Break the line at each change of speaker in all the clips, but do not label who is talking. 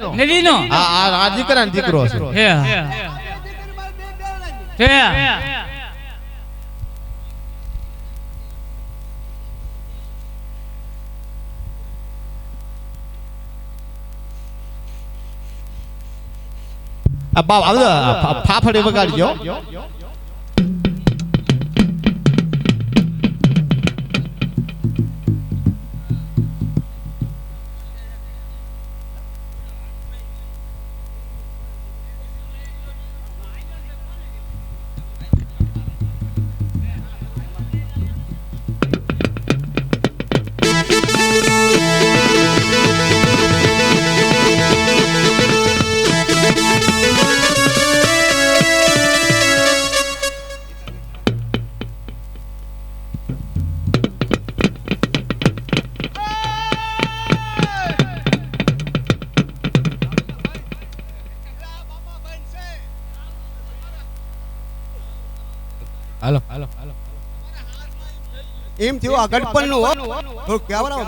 નદીનો
આ આ આ દીકરાનો દીકરો છે.
હે હે.
આ બાપ આવજો ફાફડી વગાડજો. હાલો હાલો હાલો
એમ થયું આ ગડપણનું હો કેવરા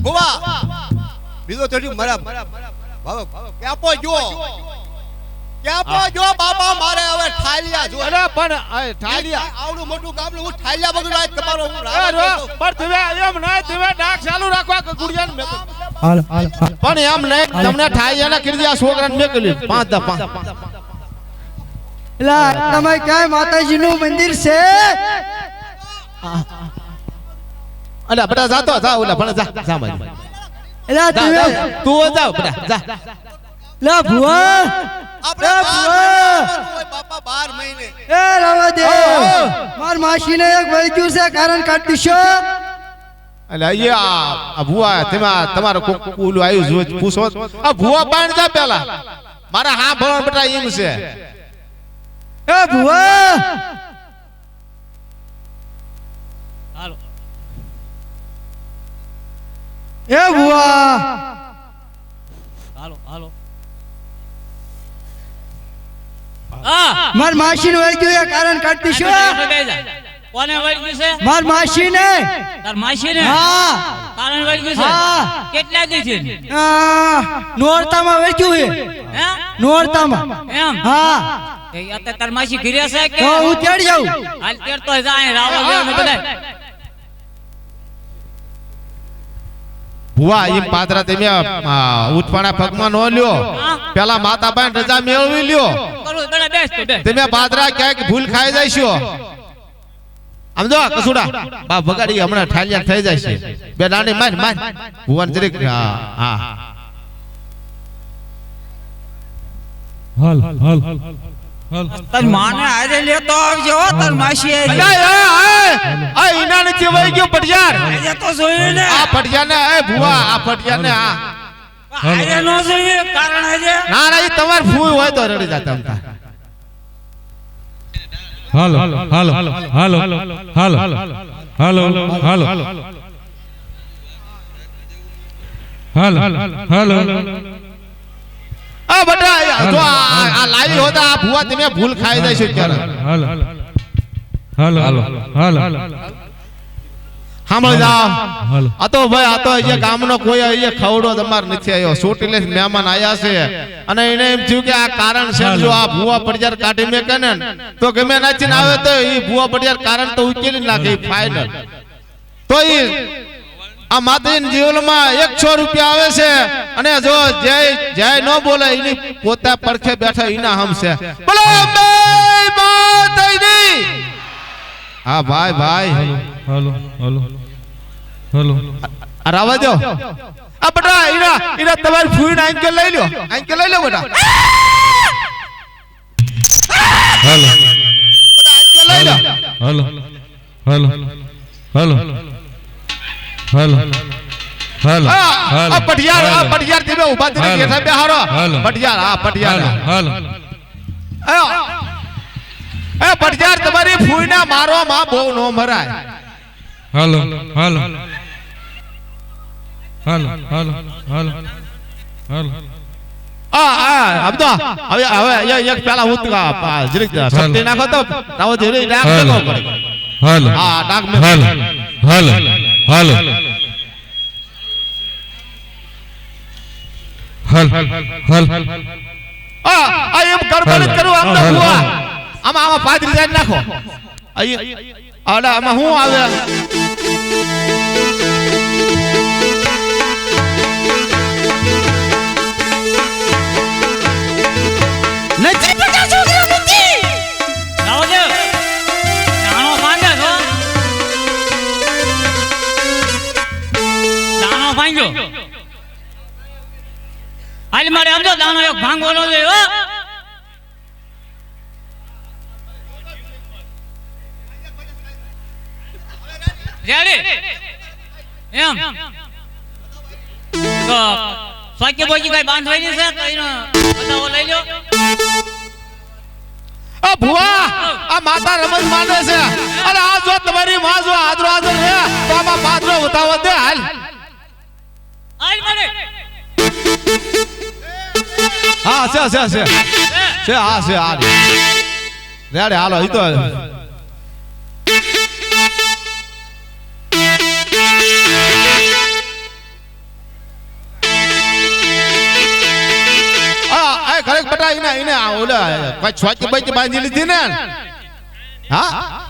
ભુવા બીજો ચડ્યું મરા ભાવ આપો જો ક્યાં જો બાપા મારે હવે ઠાલિયા જો.
અરે પણ આ
આવડું મોટું ગામડું હું આજ તમારો હું
એ
રાવણ
રો,
જોતો.
પણ તમે એમ નહીં તમે ડાક ચાલુ રાખવા કે ગુડિયાને
હાલ હાલ હાલ.
પણ એમ નહીં તમને ઠાલિયાના કીધી આ છોકરાને મેકલ્યું પાંચ દા પાંચ.
એલા તમે ક્યાંય માતાજી નું મંદિર છે?
અલે બધા જાતો જા ઓલા ભણે જા જા
એલા
જા, તું જાવ જા.
લા ભુવા.
આપણે બાપા મહિને.
એ રવા દે. માર માસીને એક વળગ્યું છે કારણ કાઢ દીશો.
આ ભુવા તેમાં તમારો કોક ઓલું આવ્યું પૂછો આ ભુવા પાણી જા પેલા. મારા હા ભણવા બેટા એમ છે.
એ ભુવા.
હાલો.
એ ભુવા.
હાલો હાલો. આ
માસી માસીને વળગ્યું એ કારણ કાઢતી શું
કોને વળગ્યું છે?
માર માસીને.
તાર માસી ને
હા
કારણ વળગ્યું છે?
હા.
કેટલા દી છે
આ, નોરતામાં વળગ્યું છે.
હે?
નોરતામાં.
એમ?
હા.
અત્યારે તાર માસી ઘરે છે કે?
હું તેડી જાઉં.
હાલ તેર જાય રાવળ દેવ બધા
ભુવા એમ પાત્રા તમે ઉઠવાના પગમાં નો લ્યો. પેલા માતા પાસે રજા મેળવી લ્યો.
કરું તને બેસ તો બેસ.
તમે બાદરા ક્યાંક ભૂલ ખાઈ જશો આમ કસુડા. બા બગાડી હમણાં ઠાલિયા થઈ જાય છે. બે દાંડી માર માર ભુવન જરીક હા હા.
હાલ હાલ હાલ.
માને આજે લેતો આવજો હો, માસી
એ, એ, આ ઈના નીચે વહી ગયો પટિયાર.
આજે તો જોયું ને.
આ પટિયાર એ ભુવા આ પટિયાર ને આ
આજે નો જોયું કારણ આજે
ના ના ઈ તમાર ફૂઈ હોય તો રડી જાતા અમતા
હાલો હાલો હાલો હાલો હાલો હાલો હાલો હાલો
આ બટા જો આ આ લાવી હોતા આ ભુવા તમે ભૂલ ખાઈ જશો ત્યારે
હાલો હાલો હાલો હાલો
સાંભળી
હાલો.
આ તો ભાઈ આ તો અહીંયા ગામનો કોઈ અહીંયા ખવડો તમાર નથી આવ્યો. સોટીલે મહેમાન આયા છે. અને એને એમ થયું કે આ કારણ છે જો આ ભુવા પડિયાર કાઢી મેકે ને તો ગમે નાચીને આવે તો એ ભુવા પડિયાર કારણ તો ઉકેલી નાખે ફાઈનલ તો એ આ માતાજીના જીવનમાં એકસો રૂપિયા આવે છે. અને જો જય જય ન બોલે એની પોતા પડખે બેઠા એના હમ છે. બોલો હા ભાઈ ભાઈ.
હાલો હાલો હાલો.
આ રાવા દો. આ બટા ઈના ઈના તમારી ફૂઈન આંકે લઈ લ્યો આંકે લઈ લો બટા.
હેલો.
બટા આંકે લઈ લો
hello. Hello. Hello. Hello. Hello.
આ આ પટિયાર આ પટિયાર તમે ઊભા થઈને
હાલો.
બેઠા બેહારો. પટિયાર આ પટિયાર
હેલો. હાલો.
એ પટિયાર તમારી ફૂઈના મારો માં બહુ નો મરાય
હેલો. હાલો. હાલો હાલો હાલો હાલો
આ આ આમ તો હવે હવે એક- એક પેલા હું તો આ- આ જરીક શક્તિ નાખો તો રાવો ધીરે ડાક
હાલો
મેકો પડે.
હાલો
હા ડાક મેકો
હાલો હાલો હાલો હાલ હાલ
આ આ એમ ગડબડ જ કરવું આમ તો
હાલો,
ભુવા.
હાલો.
આમાં આમાં પાદરી જાય નાખો અહીં આડા આમાં શું આવે
હાલ મારે સમજો દાણો એક ભાંગવાનો છે હો. રેડી? એમ? તો સાકી બોકી કઈ બાંધવાની છે બતાવો લઈ લો
આ ભુવા આ માતા રમત માને છે. અરે આ જો તમારી માં જો આદરો આદરો છે તો આમાં પાદરો ઉતાવો દે હાલ.
હાલ
હા છે છે છે હા છે હા રેડે હાલો ઈ તો ઘરે બટા એને આ ઓલા કોઈ બાંધી લીધી ને હા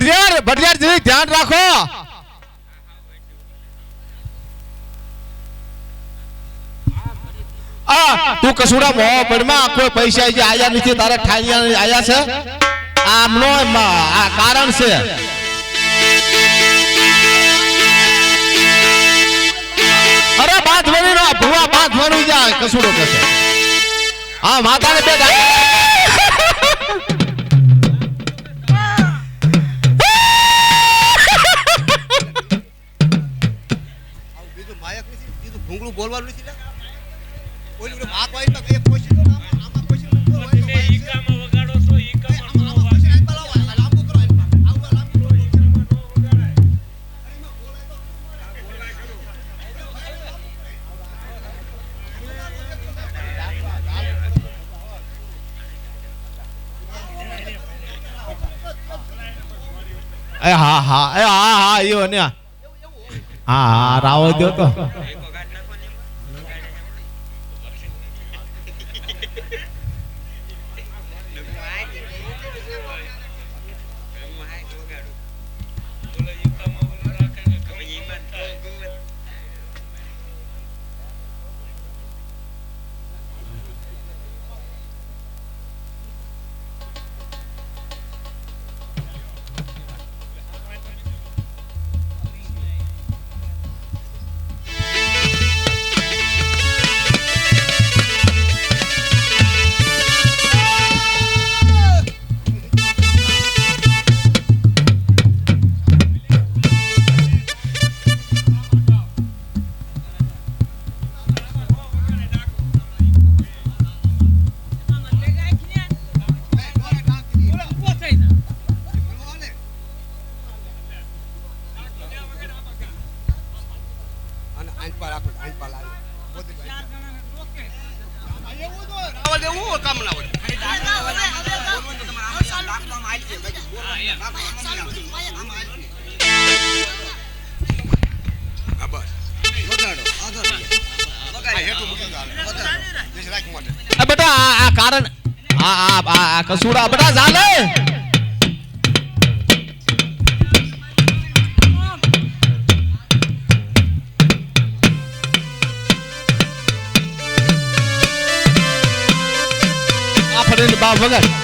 ભટિયાર ભટિયાર જી ધ્યાન રાખો. આ, તું કસુડા મો પડમાં કોઈ પૈસા જે આયા નથી તારે ઠાઈયા આયા છે? આમનો આ કારણ છે. અરે બાથ વળી નો, ભુવા બાદ વળી જાય કસુડો કસે હા, માતાને બે
એ
હા હા એ હા હા યો ને હા હા રાવો દો તો બેટા આ કારણ આ આ કસુડા બધા ચાલે આ ફરીને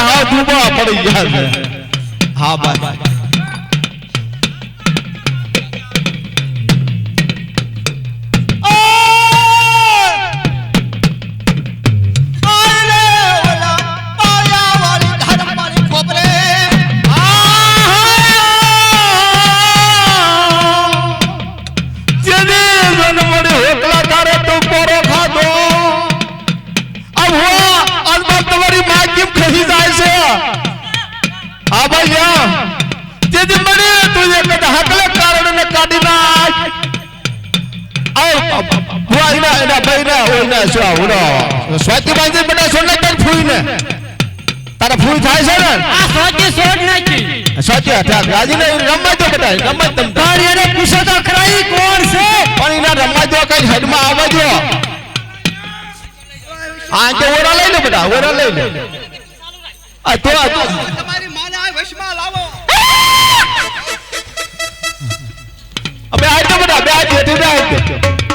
બડિયાર હા ડૂબા પડી ગયા છે. હા બા શું ઓનો સ્વાતિ બાંધી બડા સોને તન ફૂઈને. તારા ફૂઈ થાય છે ને?
આ સ્વાતિ સોડ નાખી.
સ્વાતિ હતા રાજી. ને રમવા દો બધા રમવા તમ
પણ એને પૂછો તો ખરાઈ કોણ છે?
પણ એના રમવા દો કઈ હેડમાં આવવા દો. આ તો ઓરા લઈ લે બધા ઓરા લઈ લે. આ તો
તમારી માને આ વશમાં લાવો.
અબે આ તો બધા બે આ જેઠી બે આ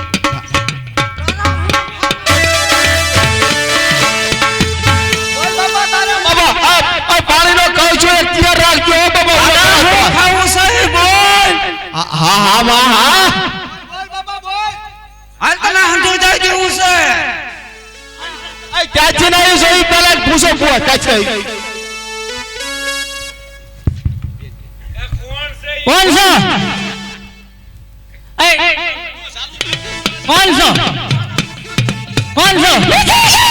હા હા હા માં હા.
બોલ બાબા બોલ.
હાલ તને જાય જેવું છે.
આ ક્યાંથી ના આવ્યું છે એ પહેલા પૂછો પૂછો ક્યાંથી
કોણ છો એ? કોણ છે? કોણ છો?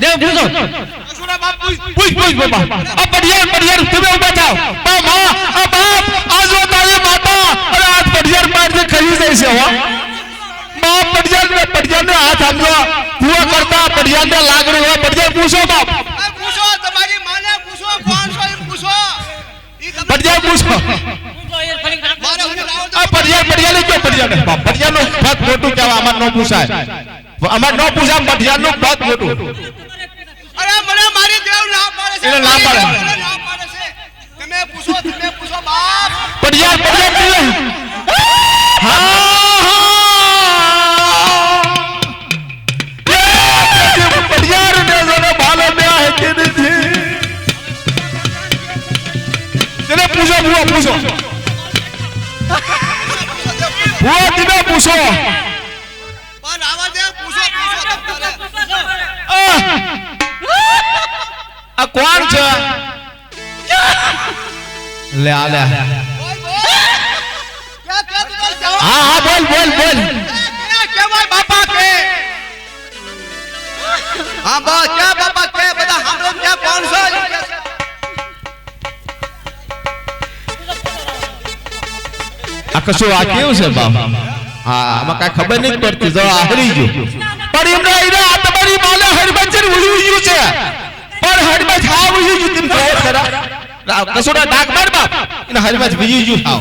દેવ પૂછો.
પૂછ પૂછ બાપા. આ પડિયાર પડિયાર તમે ઊભા થાઓ. બા માં આ બાપ આ જો તારી માતા. અરે આ પડિયાર પાર જે ખરી જાય છે હો. બાપ પડિયાર ને પડિયાર ને હાથ આમજો પૂરા કરતા પડિયાર ને લાગણી હોય. પડિયાર પૂછો બાપ.
પૂછો તમારી માને પૂછો કોણ છો એમ પૂછો.
પડિયાર પૂછો. આ પડિયાર પડિયાર ને કયો પડિયાર ને બાપ પડિયાર નો મોટું કહેવા આમાં ન પૂછાય. અમાર નો પૂજા મઢિયારનું બહુ મોટું
અરે મને મારી દેવ ના પાડે છે
ના
પૂછો તમે પૂછો બાપ પૂછો પૂછો
કોણ છે? લે આ લે. હા હા બોલ બોલ બોલ.
ક્યાં કેવાય બાપા કે હા બા કે બાપા કે બધા સાંભળો કે કોણ છો?
આ કશું આ કેવું છે બાપ? હા આમાં કઈ ખબર નહીં પડતી જો આ હરી ગયો પણ એમને એને આ તમારી માલે હરબંચર ઉડી ગયું છે પણ હરબંચ હા ઉડી ગયું તેમ કહે ખરા આ કસોડા ડાક માર બાપ. એને હરબંચ બીજી જુ થાવ.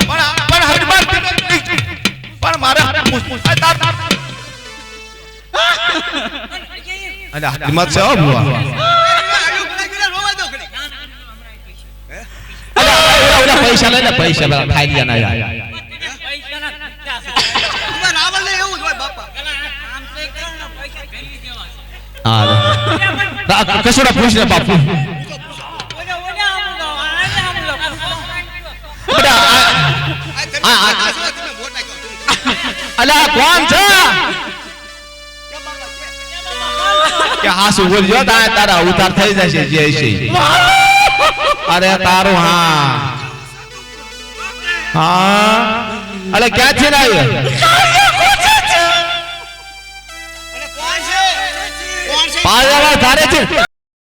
પણ પણ હરબંચ પણ મારે અરે હિંમત છે હો બુઆ પૈસા લઈ લે પૈસા પેલા ખાઈ ગયા ના યાર. હા રે. આ કસોડા પૂછ ને બાપુ બેટા આ- આ- આ- અલા કોણ છે? કે હાસુ બોલજો તારે તારા ઉતાર થઈ જશે જે છે અરે તારું હા. હા. અલે છે ને ધારે છે?